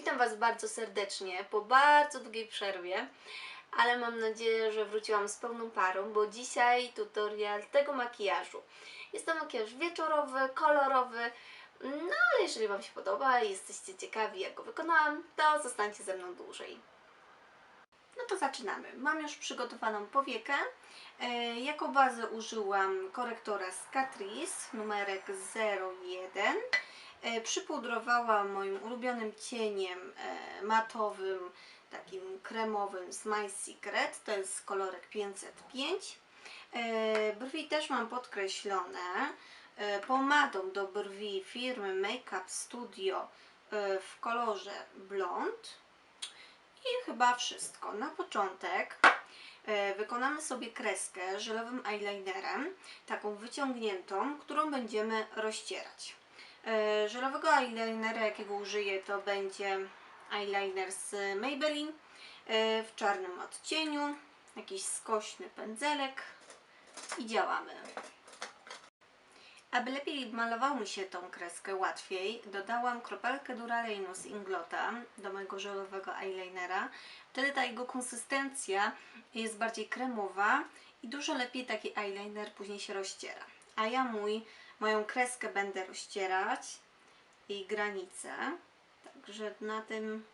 Witam Was bardzo serdecznie po bardzo długiej przerwie, ale mam nadzieję, że wróciłam z pełną parą, bo dzisiaj tutorial tego makijażu. Jest to makijaż wieczorowy, kolorowy, no ale jeżeli Wam się podoba i jesteście ciekawi jak go wykonałam, to zostańcie ze mną dłużej. No to zaczynamy. Mam już przygotowaną powiekę. E, jako bazę użyłam korektora z Catrice, numerek 01. E, przypudrowałam moim ulubionym cieniem e, matowym, takim kremowym z My Secret, to jest kolorek 505. E, brwi też mam podkreślone pomadą do brwi firmy Makeup Studio w kolorze blond. I chyba wszystko. Na początek wykonamy sobie kreskę żelowym eyelinerem, taką wyciągniętą, którą będziemy rozcierać. E, Żelowego eyelinera, jakiego użyję, to będzie eyeliner z Maybelline e, w czarnym odcieniu, jakiś skośny pędzelek i działamy. Aby lepiej malował mi się tą kreskę łatwiej, dodałam kropelkę Duralejnu z Inglota do mojego żelowego eyelinera. Wtedy ta jego konsystencja jest bardziej kremowa i dużo lepiej taki eyeliner później się rozciera. A ja mój, moją kreskę będę rozcierać i granicę. Także na tym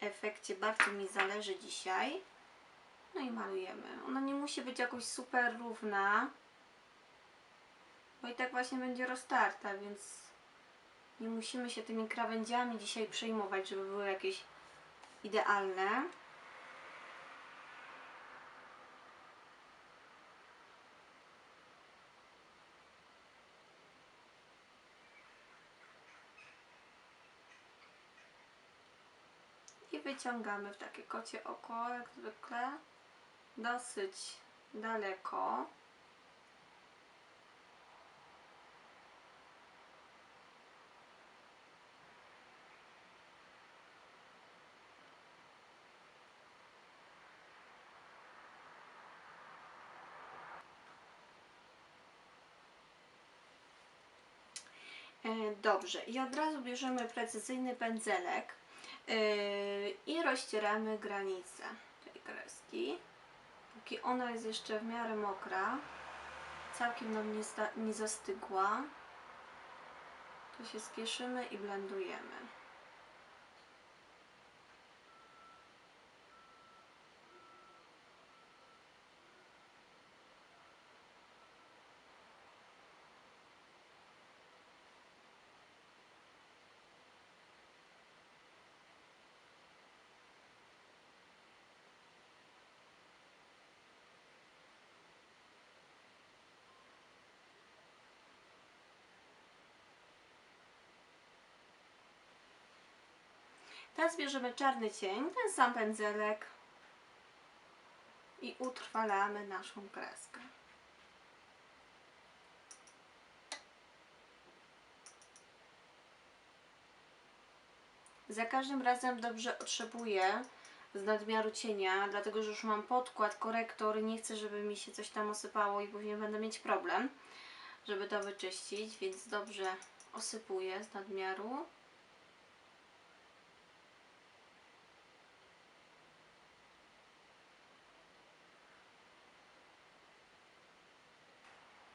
efekcie bardzo mi zależy dzisiaj. No i malujemy. Ona nie musi być jakoś super równa, bo i tak właśnie będzie roztarta, więc nie musimy się tymi krawędziami dzisiaj przejmować, żeby były jakieś idealne. I wyciągamy w takie kocie oko, jak zwykle, dosyć daleko. E, Dobrze, i od razu bierzemy precyzyjny pędzelek i rozcieramy granicę tej kreski. Póki ona jest jeszcze w miarę mokra, całkiem nam nie, nie zastygła, to się spieszymy i blendujemy. Teraz bierzemy czarny cień, ten sam pędzelek i utrwalamy naszą kreskę. Za każdym razem dobrze otrzepuję z nadmiaru cienia, dlatego że już mam podkład, korektor nie chcę, żeby mi się coś tam osypało i później będę mieć problem, żeby to wyczyścić, więc dobrze osypuję z nadmiaru.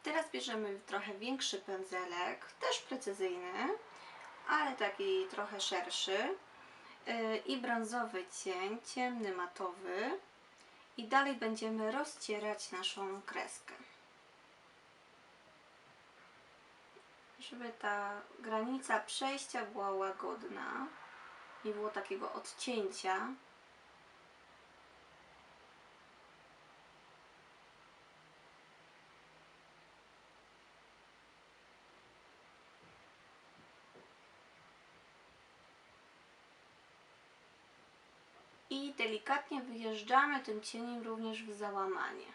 Teraz bierzemy trochę większy pędzelek, też precyzyjny, ale taki trochę szerszy yy, i brązowy cień, ciemny, matowy i dalej będziemy rozcierać naszą kreskę. Żeby ta granica przejścia była łagodna, nie było takiego odcięcia, i delikatnie wyjeżdżamy tym cieniem również w załamanie.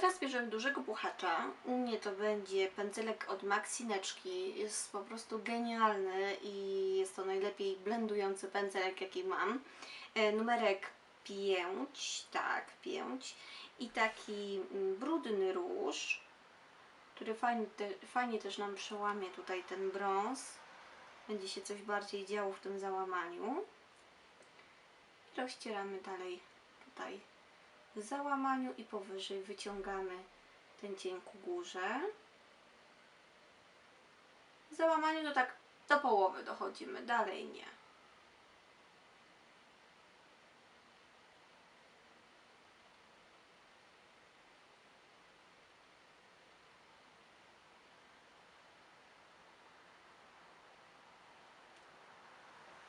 Teraz bierzemy dużego puchacza. U mnie to będzie pędzelek od Maxineczki. Jest po prostu genialny i jest to najlepiej blendujący pędzelek, jaki mam. E, numerek 5, tak, 5. I taki mm, brudny róż, który fajnie, fajnie też nam przełamie tutaj ten brąz. Będzie się coś bardziej działo w tym załamaniu. Rozcieramy dalej tutaj w załamaniu i powyżej wyciągamy ten cień ku górze. W załamaniu to tak do połowy dochodzimy, dalej nie.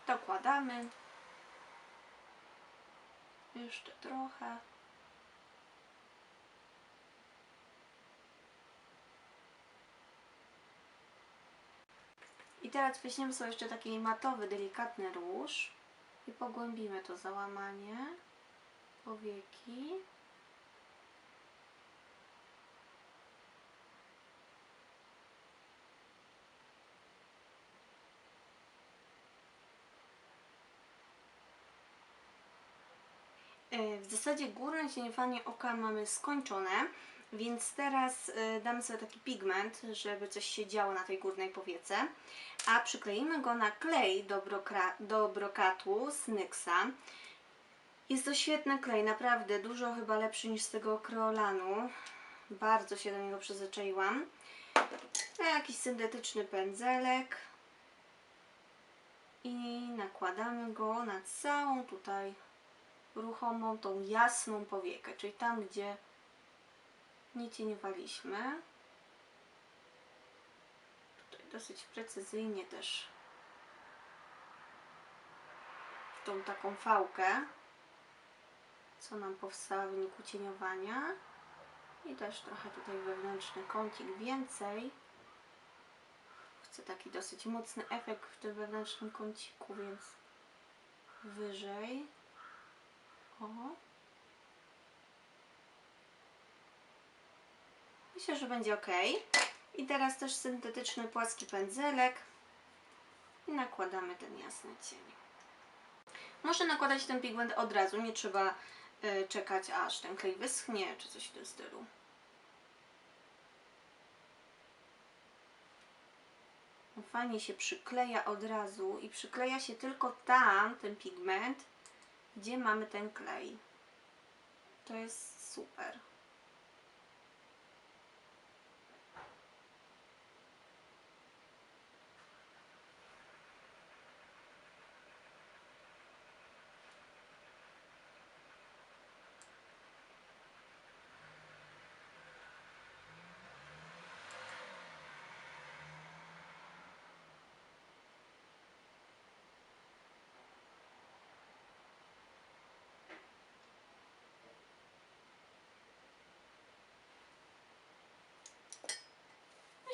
Dokładamy. Jeszcze trochę. I teraz weźmiemy sobie jeszcze taki matowy, delikatny róż i pogłębimy to załamanie powieki. E, W zasadzie górne cieniowanie oka mamy skończone, więc teraz e, damy sobie taki pigment, żeby coś się działo na tej górnej powiece, a przykleimy go na klej do, brokra- do brokatu z Nyxa. Jest to świetny klej, naprawdę dużo chyba lepszy niż z tego kreolanu. Bardzo się do niego przyzwyczaiłam. A jakiś syntetyczny pędzelek i nakładamy go na całą tutaj ruchomą, tą jasną powiekę, czyli tam, gdzie nie cieniowaliśmy. Tutaj dosyć precyzyjnie też w tą taką fałkę, co nam powstała w wyniku cieniowania. I też trochę tutaj wewnętrzny kącik więcej. Chcę taki dosyć mocny efekt w tym wewnętrznym kąciku, więc wyżej. O. Myślę, że będzie ok. I teraz też syntetyczny płaski pędzelek. I nakładamy ten jasny cień. Można nakładać ten pigment od razu, nie trzeba y, czekać aż ten klej wyschnie, czy coś w tym stylu. Fajnie się przykleja od razu i przykleja się tylko tam, ten pigment, gdzie mamy ten klej. To jest super.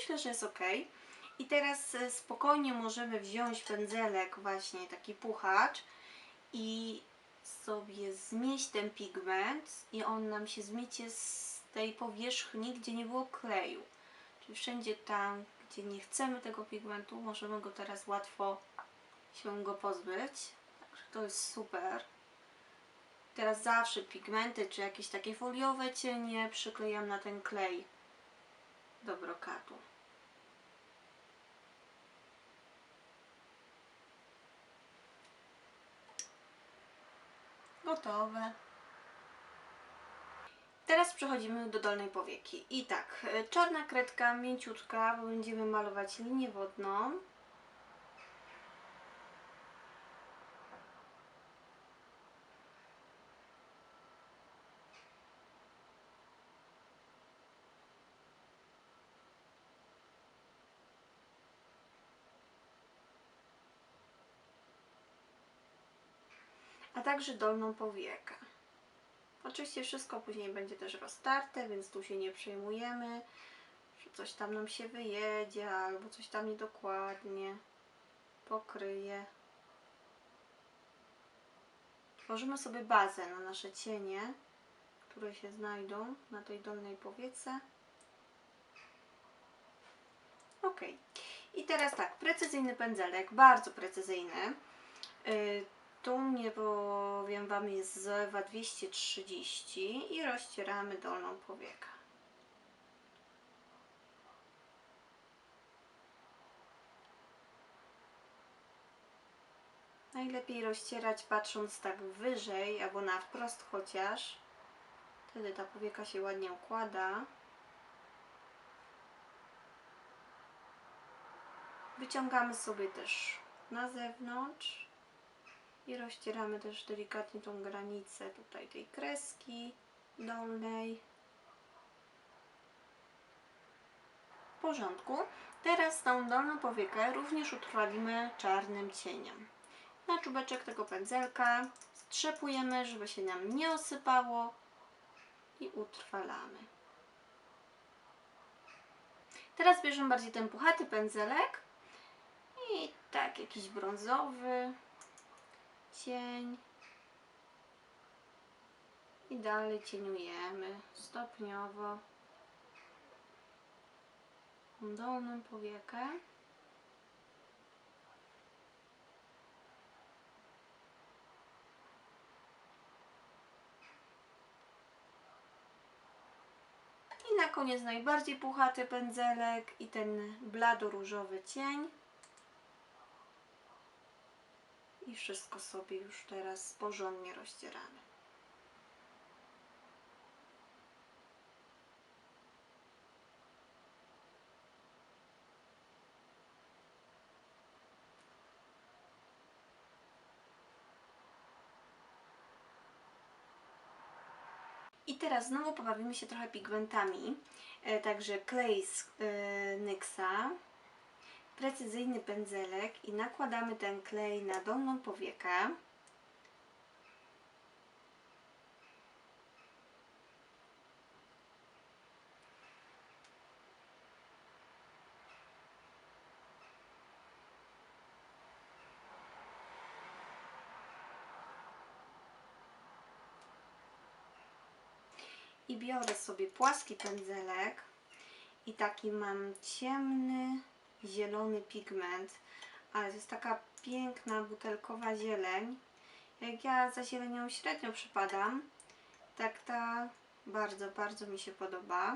Myślę, że jest ok. I teraz e, spokojnie możemy wziąć pędzelek, właśnie taki puchacz i sobie zmieść ten pigment i on nam się zmiecie z tej powierzchni, gdzie nie było kleju. Czyli wszędzie tam, gdzie nie chcemy tego pigmentu, możemy go teraz łatwo się go pozbyć. Także to jest super. Teraz zawsze pigmenty, czy jakieś takie foliowe cienie przyklejam na ten klej do brokatu. Gotowe. Teraz przechodzimy do dolnej powieki. I tak, e, czarna kredka, mięciutka, bo będziemy malować linię wodną. Także dolną powiekę. Oczywiście wszystko później będzie też roztarte, więc tu się nie przejmujemy, że coś tam nam się wyjedzie albo coś tam niedokładnie pokryje. Tworzymy sobie bazę na nasze cienie, które się znajdą na tej dolnej powiece. Ok. I teraz tak, precyzyjny pędzelek, bardzo precyzyjny. Yy, tu mnie powiem Wam jest z Ewa 230 i rozcieramy dolną powiekę. Najlepiej rozcierać patrząc tak wyżej albo na wprost chociaż. Wtedy ta powieka się ładnie układa. Wyciągamy sobie też na zewnątrz i rozcieramy też delikatnie tą granicę tutaj tej kreski dolnej. W porządku. Teraz tą dolną powiekę również utrwalimy czarnym cieniem. Na czubeczek tego pędzelka strzepujemy, żeby się nam nie osypało i utrwalamy. Teraz bierzemy bardziej ten puchaty pędzelek i tak jakiś brązowy cień i dalej cieniujemy stopniowo dolną powiekę. I na koniec najbardziej puchaty pędzelek i ten blado-różowy cień. I wszystko sobie już teraz porządnie rozcieramy. I teraz znowu pobawimy się trochę pigmentami. E, także klej z e, Nyxa, precyzyjny pędzelek i nakładamy ten klej na dolną powiekę. I biorę sobie płaski pędzelek i taki mam ciemny, zielony pigment, ale to jest taka piękna butelkowa zieleń. Jak ja za zielenią średnio przypadam, tak ta bardzo, bardzo mi się podoba.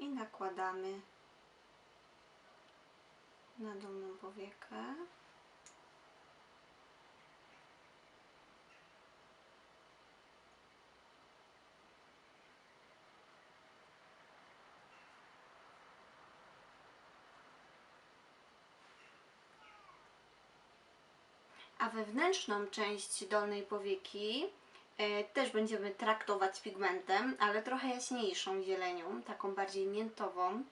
I nakładamy na dolną powiekę. A wewnętrzną część dolnej powieki e, też będziemy traktować pigmentem, ale trochę jaśniejszą zielenią, taką bardziej miętową,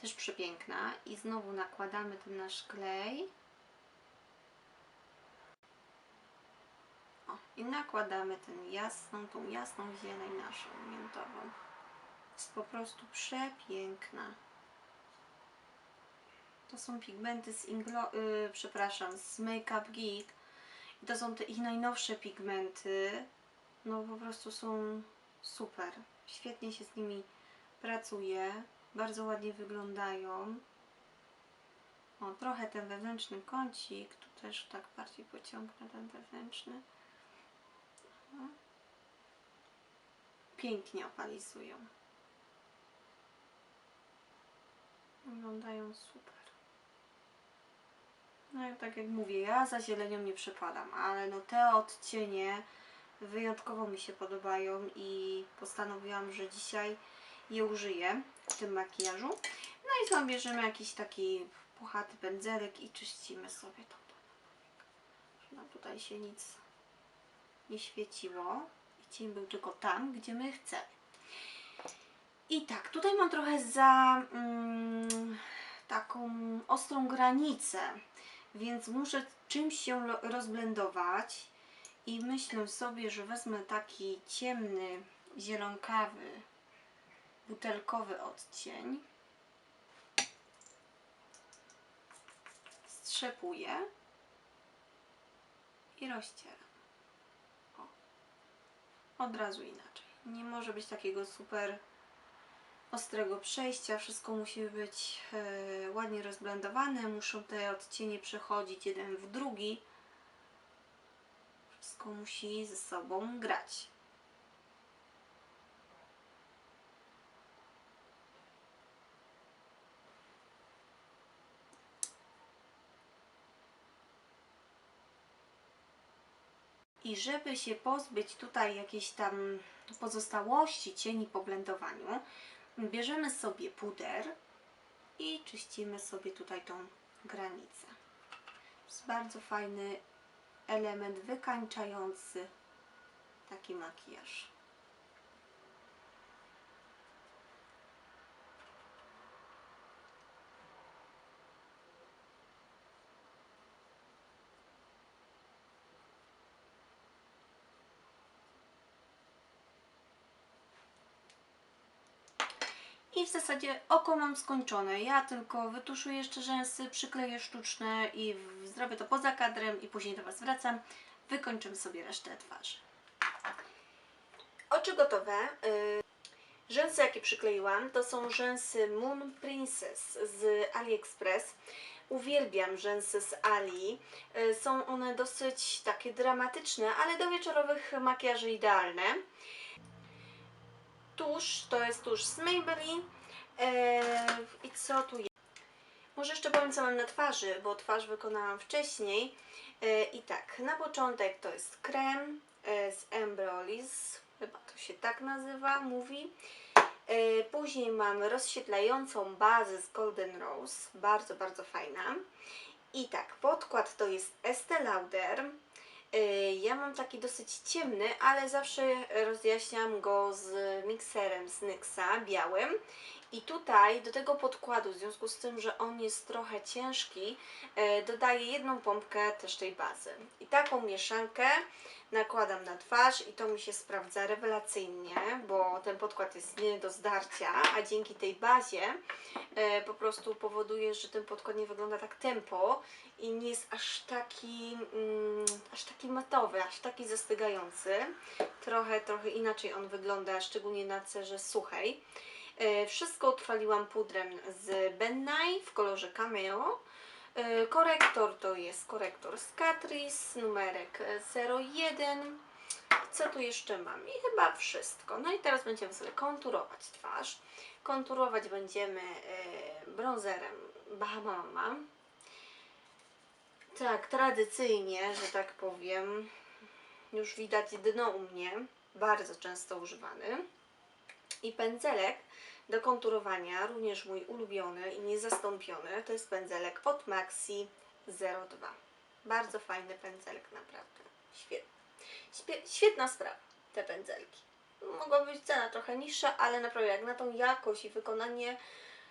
też przepiękna. I znowu nakładamy ten nasz klej. O, I nakładamy ten jasną, tą jasną zieleń naszą miętową. Jest po prostu przepiękna. To są pigmenty z Inglo, y, przepraszam, z Makeup Geek. I to są te ich najnowsze pigmenty. No po prostu są super. Świetnie się z nimi pracuje. Bardzo ładnie wyglądają. O, trochę ten wewnętrzny kącik. Tu też tak bardziej pociągnę ten wewnętrzny. Pięknie opalizują. Wyglądają super. No i tak jak mówię, ja za zielenią nie przepadam, ale no te odcienie wyjątkowo mi się podobają i postanowiłam, że dzisiaj je użyję w tym makijażu. No i znowu bierzemy jakiś taki puchaty pędzelek i czyścimy sobie to. Nam tutaj się nic nie świeciło i cień był tylko tam, gdzie my chcemy. I tak, tutaj mam trochę za mm, taką ostrą granicę więc muszę czymś się rozblendować i myślę sobie, że wezmę taki ciemny, zielonkawy, butelkowy odcień. Strzepuję i rozcieram. O. od razu inaczej. Nie może być takiego super ostrego przejścia, wszystko musi być e, ładnie rozblendowane, muszą te odcienie przechodzić jeden w drugi. Wszystko musi ze sobą grać. I żeby się pozbyć tutaj jakiejś tam pozostałości cieni po blendowaniu, bierzemy sobie puder i czyścimy sobie tutaj tą granicę. Jest bardzo fajny element wykańczający taki makijaż. I w zasadzie oko mam skończone. Ja tylko wytuszuję jeszcze rzęsy, przykleję sztuczne i zrobię to poza kadrem i później do Was wracam. Wykończymy sobie resztę twarzy. Oczy gotowe. Y, Rzęsy, jakie przykleiłam, to są rzęsy Moon Princess z AliExpress. Uwielbiam rzęsy z Ali. Y, Są one dosyć takie dramatyczne, ale do wieczorowych makijaży idealne. Tusz to jest tusz z Maybelline. I co tu jest? Może jeszcze powiem, co mam na twarzy, bo twarz wykonałam wcześniej. E, I tak, na początek to jest krem e, z Embrolis, chyba to się tak nazywa, mówi. E, Później mam rozświetlającą bazę z Golden Rose, bardzo, bardzo fajna. I tak, podkład to jest Estee Lauder. E, Ja mam taki dosyć ciemny, ale zawsze rozjaśniam go z mikserem z NYXa, białym. I tutaj do tego podkładu, w związku z tym, że on jest trochę ciężki, e, dodaję jedną pompkę też tej bazy. I taką mieszankę nakładam na twarz i to mi się sprawdza rewelacyjnie, bo ten podkład jest nie do zdarcia, a dzięki tej bazie e, po prostu powoduje, że ten podkład nie wygląda tak tempo i nie jest aż taki, mm, aż taki matowy, aż taki zastygający. Trochę, trochę inaczej on wygląda, szczególnie na cerze suchej. E, Wszystko utrwaliłam pudrem z Ben w kolorze Cameo. E, Korektor to jest korektor z Catrice, numerek e, 01. Co tu jeszcze mam? I chyba wszystko. No i teraz będziemy sobie konturować twarz. Konturować będziemy e, bronzerem Bahama Mama. Tak, tradycyjnie, że tak powiem. Już widać dno u mnie. Bardzo często używany. I pędzelek do konturowania, również mój ulubiony i niezastąpiony, to jest pędzelek od Maxi 02. Bardzo fajny pędzelek, naprawdę. Świetny. Świetna sprawa, te pędzelki. Mogła być cena trochę niższa, ale naprawdę jak na tą jakość i wykonanie,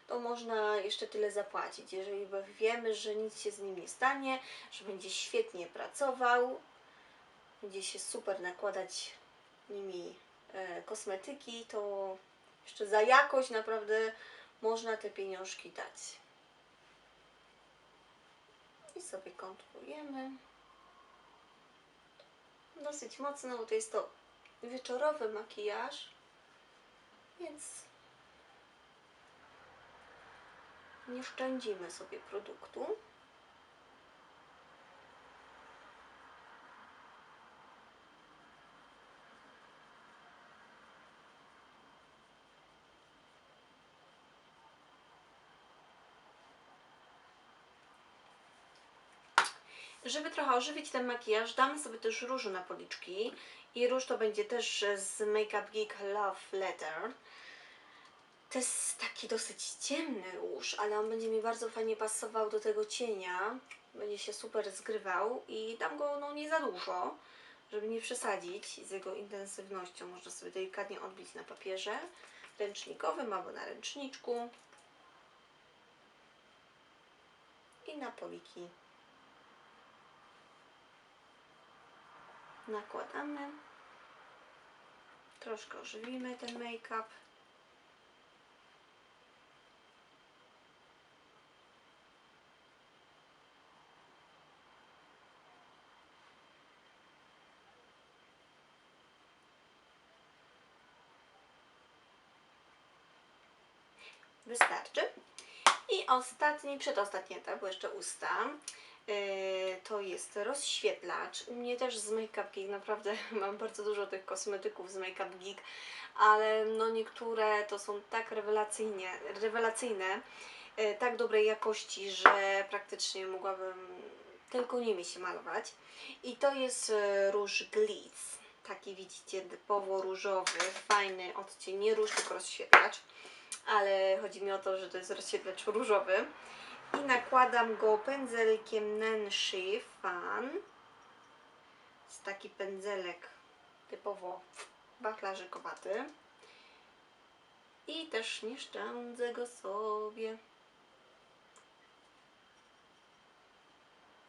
to można jeszcze tyle zapłacić. Jeżeli wiemy, że nic się z nim nie stanie, że będzie świetnie pracował, będzie się super nakładać nimi kosmetyki, to jeszcze za jakość naprawdę można te pieniążki dać. I sobie konturujemy. Dosyć mocno, bo to jest to wieczorowy makijaż, więc nie szczędzimy sobie produktu. Żeby trochę ożywić ten makijaż, damy sobie też różu na policzki. I róż to będzie też z Makeup Geek Love Letter. To jest taki dosyć ciemny róż, ale on będzie mi bardzo fajnie pasował do tego cienia. Będzie się super zgrywał i dam go no nie za dużo, żeby nie przesadzić z jego intensywnością. Można sobie delikatnie odbić na papierze ręcznikowym albo na ręczniczku. I na poliki nakładamy. Troszkę ożywimy ten make-up. Wystarczy. I ostatni, przedostatnie etap, bo jeszcze usta. Yy, to jest rozświetlacz. U mnie też z Make Up Geek, naprawdę mam bardzo dużo tych kosmetyków z Make Up Geek, ale no niektóre to są tak rewelacyjnie, rewelacyjne, yy, tak dobrej jakości, że praktycznie mogłabym tylko nimi się malować. I to jest yy, róż Glitz. Taki widzicie typowo różowy, fajny odcień, nie róż, tylko rozświetlacz ale chodzi mi o to, że to jest rozświetlacz różowy. I nakładam go pędzelkiem Nancy Fan. Jest taki pędzelek typowo wachlarzykowaty. I też nie szczędzę go sobie.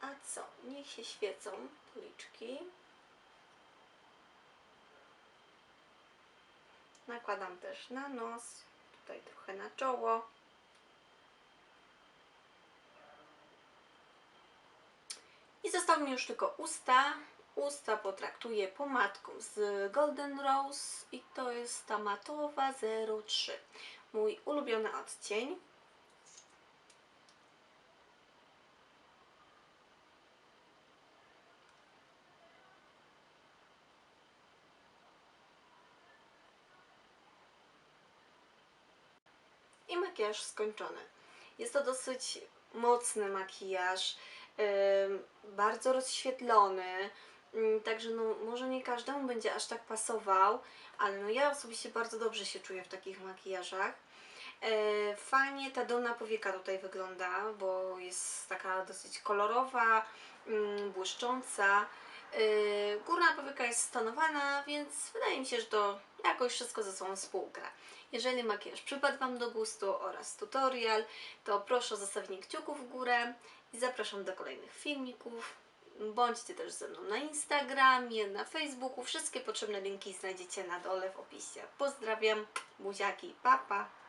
A co? Niech się świecą policzki. Nakładam też na nos, tutaj trochę na czoło. I zostały mi już tylko usta. Usta potraktuję pomadką z Golden Rose i to jest ta matowa 03. Mój ulubiony odcień. I makijaż skończony. Jest to dosyć mocny makijaż, bardzo rozświetlony, ym, także no, może nie każdemu będzie aż tak pasował, ale no ja osobiście bardzo dobrze się czuję w takich makijażach. E, Fajnie ta dolna powieka tutaj wygląda, bo jest taka dosyć kolorowa, ym, błyszcząca. Yy, Górna powieka jest stonowana, więc wydaje mi się, że to jakoś wszystko ze sobą współgra. Jeżeli makijaż przypadł Wam do gustu oraz tutorial, to proszę o zostawienie kciuków w górę i zapraszam do kolejnych filmików. Bądźcie też ze mną na Instagramie, na Facebooku. Wszystkie potrzebne linki znajdziecie na dole w opisie. Pozdrawiam, buziaki, papa. Pa.